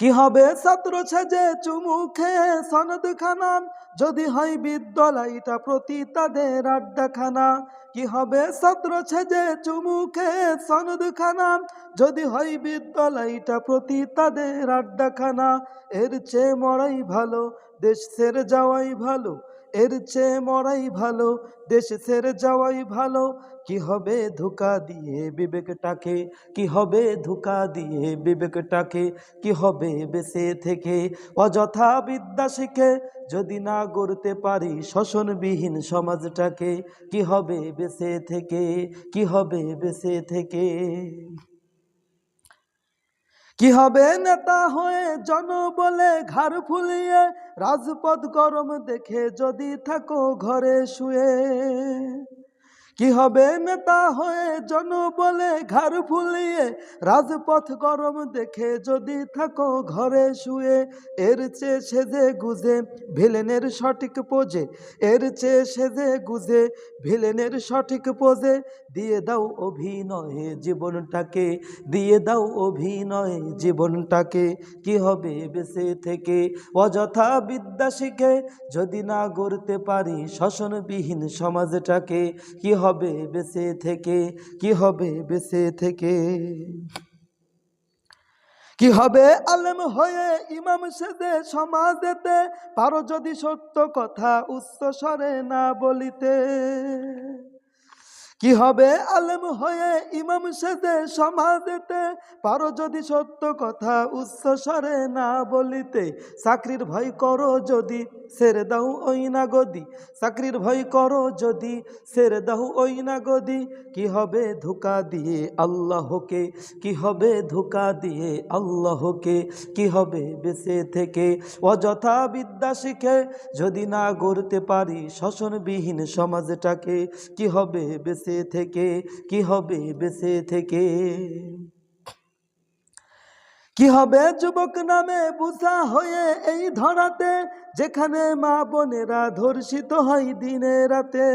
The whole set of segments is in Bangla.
কি হবে ছাত্র ছেজে চুমুখে সনদ খানা যদি হয় বিদ্যালয়টা প্রতি তাদের আড্ডাখানা। কি হবে ছাত্র ছেজে চুমুখে সনদ খানা যদি হয় বিদ্যালয়টা প্রতি তাদের আড্ডাখানা। এর চেয়ে মরাই ভালো দেশের যাওয়াই ভালো। এর চেয়ে মরাই ভালো, দেশ ছেড়ে যাওয়াই ভালো। কি হবে ধোকা দিয়ে বিবেকটাকে? কি হবে ধোকা দিয়ে বিবেকটাকে? কি হবে বেঁচে থেকে? অযথা বিদ্যা শিখে যদি না গড়তে পারি শোষণবিহীন সমাজটাকে, কি হবে বেঁচে থেকে? কি হবে বেঁচে থেকে? কি হবে নেতা হয়ে জন বলে ঘাড় ফুলিয়ে? রাজপথ গরম দেখে যদি থাকো ঘরে শুয়ে। কি হবে নেতা হয়ে জন বলে ঘাড় ফুলিয়ে? রাজপথ গরম দেখে যদি থাকো ঘরে শুয়ে, এর চেয়ে সেজে গুজে ভিলেনের সঠিক পোজে। এর চেয়ে সেজে গুজে ভিলেনের সঠিক পোজে। দিয়ে দাও অভিনয়ে জীবনটাকে, দিয়ে দাও অভিনয়ে জীবনটাকে। কি হবে বেঁচে থেকে? অযথা বিদ্যা শিখে যদি না গড়তে পারি শোষণবিহীন সমাজটাকে, কি হবে বেঁচে থেকে? কি হবে বেঁচে থেকে? কি হবে আলেম হয়ে ইমাম সেদে সমাজেতে? পারো যদি সত্য কথা উচ্চ স্বরে না বলিতে। কি হবে আলেম হয়ে ইমাম সেদে সমা সমাজেতে? পারো যদি সত্য কথা উচ্চ স্বরে না বলিতে। চাকরির ভয় করো যদি, ছেড়ে দাও ওই না গদি চাকরির ভয় করো যদি সেরে দাও ওই না গদি কি হবে ধোকা দিয়ে আল্লাহকে? কি হবে ধোকা দিয়ে আল্লাহকে? কি হবে বেঁচে থেকে? অযথা বিদ্যা শিখে যদি না গড়তে পারি শোষণবিহীন সমাজটাকে, কি হবে বেঁচে থেকে কি হবে বেঁচে থেকে কি হবে যুবক নামে বুঝা হয়ে এই ধরাতে যেখানে মা বোনেরা ধর্ষিত হয় দিনে রাতে,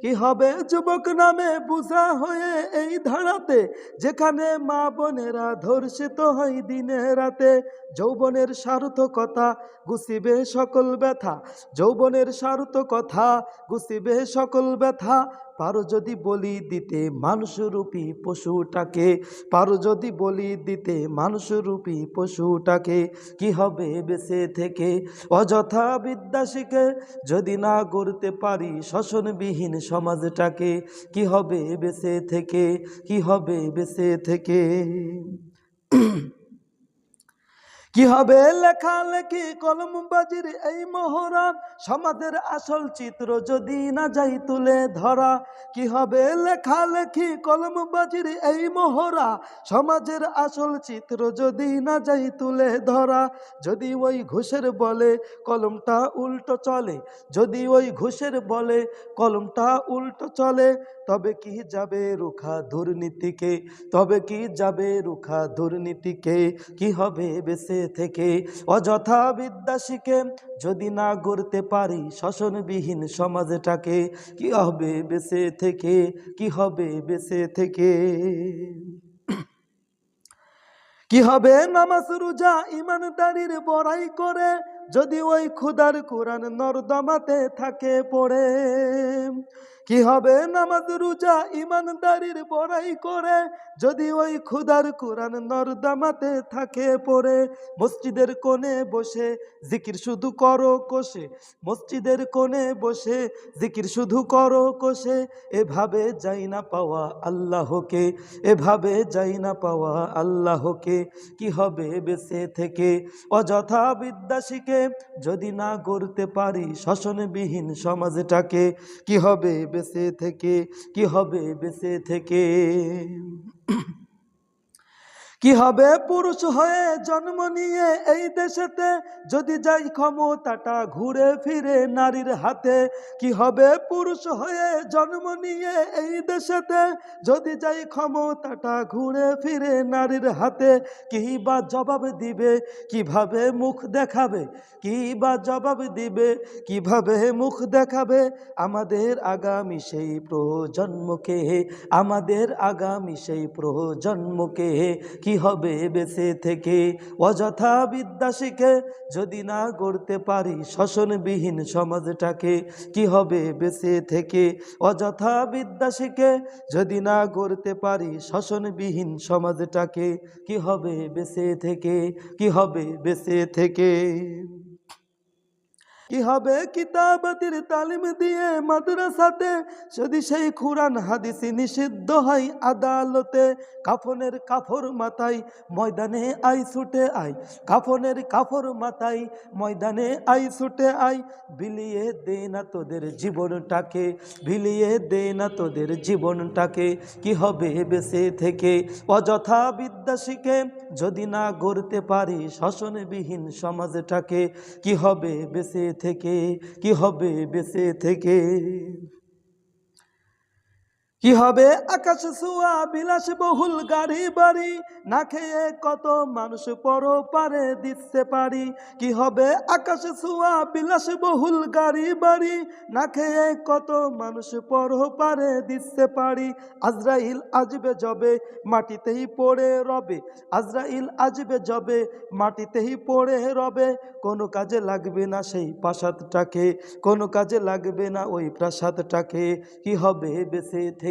কি হবে যুবক নামে বুঝা হয়ে এই ধারাতে? যেখানে মা বোনেরা ধর্ষিত হয় দিনে রাতে, যৌবনের সার্থকতা গুছিবে সকল ব্যথা। যৌবনের সার্থকতা গুছিবে সকল ব্যথা। পারো যদি বলি দিতে মানুষরূপী পশুটাকে, পারো যদি বলি দিতে মানুষরূপী পশুটাকে, কি হবে বেঁচে থেকে? অযথা বিদ্যা শিখে যদি না গড়তে পারি শোষণবিহীন সমাজটাকে, কি হবে বেঁচে থেকে? কি হবে বেঁচে থেকে? কি হবে লেখালেখি কলমবাজির এই মহড়া সমাজের আসল চিত্র যদি না যাই তুলে ধরা, কি হবে লেখালেখি কলমবাজির এই মহড়া সমাজের আসল চিত্র যদি না যাই তুলে ধরা, যদি ওই ঘুষের বলে কলমটা উল্টো চলে, যদি ওই ঘুষের বলে কলমটা উল্টো চলে, তবে কি যাবে রুখা দুর্নীতিকে? তবে কি যাবে রুখা দুর্নীতিকে? কি হবে বেঁচে থেকে অযথা বিদ্যা শিখে যদি না গড়তে পারি শোষণবিহীন সমাজটাকে, কি হবে বেঁচে থেকে? কি হবে বেঁচে থেকে? কি হবে নামাজ, রোজা, ইমানদারির বড়াই করে যদি ওই খুদার কোরআন নর্দমাতে থাকে পড়ে? কি হবে নামাজ, রোজা ইমানদারির বড়াই করে? যদি ওই খুদার কোরআন নর্দমাতে থাকে পড়ে, মসজিদের কোণে বসে জিকির শুধু করো কোষে, মসজিদের কোণে বসে জিকির শুধু করো কোষে, এভাবে যাই না পাওয়া আল্লাহকে, এভাবে যাই না পাওয়া আল্লাহকে, কি হবে বেঁচে থেকে? অযথা বিদ্যা শিখে যদি না গড়তে পারি শোষণবিহীন সমাজটাকে, কি হবে বেঁচে থেকে কি হবে বেঁচে থেকে কি হবে? পুরুষ হয়ে জন্ম নিয়ে এই দেশেতে যদি যাই ক্ষমতাটা ঘুরে ফিরে নারীর হাতে, কি হবে? পুরুষ হয়ে জন্ম নিয়ে এই দেশেতে যদি যাই ক্ষমতাটা ঘুরে ফিরে নারীর হাতে, কি বা জবাব দিবে? কীভাবে মুখ দেখাবে? কি বা জবাব দিবে? কীভাবে মুখ দেখাবে? আমাদের আগামী সেই প্রজন্মকে, আমাদের আগামী সেই প্রজন্মকে, কি হবে বেঁচে থেকে? অযথা বিদ্যা শিখে যদি না গড়তে পারি শোষণবিহীন সমাজটাকে, কি হবে বেঁচে থেকে? অযথা বিদ্যা শিখে যদি না গড়তে পারি শোষণবিহীন সমাজটাকে, কি হবে বেঁচে থেকে? কি হবে বেঁচে থেকে? কি হবে কিতাবাতির তালিম দিয়ে মাদ্রাসাতে? যদি সেই কোরআন হাদিসি নিষিদ্ধ হয় আদালতে, কাফনের কাফর মাথায় ময়দানে আই ছুটে আই কাফনের কাফর মাথায় ময়দানে আই ছুটে আই বিলিয়ে দে না তোদের জীবনটাকে, বিলিয়ে দে না তোদের জীবনটাকে। কি হবে বেঁচে থেকে? অযথা বিদ্যা শিখে যদি না গড়তে পারি শাসনবিহীন সমাজটাকে, কি হবে বেঁচে থেকে কি হবে বেঁচে থেকে কি হবে? আকাশ ছোঁয়া, বিলাস বহুল গাড়ি বাড়ি, না খেয়ে কত মানুষ পর পারে দিতে পারি? কি হবে? আকাশ ছোঁয়া, বিলাস বহুল গাড়ি বাড়ি, না খেয়ে কত মানুষ পর পারে দিতে পারি? আজরাইল আজবে জবে মাটিতেই পড়ে রবে। আজরাইল আজবে জবে মাটিতেই পড়ে রবে। কোনো কাজে লাগবে না সেই প্রাসাদটাকে, কোনো কাজে লাগবে না ওই প্রাসাদটাকে। কি হবে? বেঁচে থেকে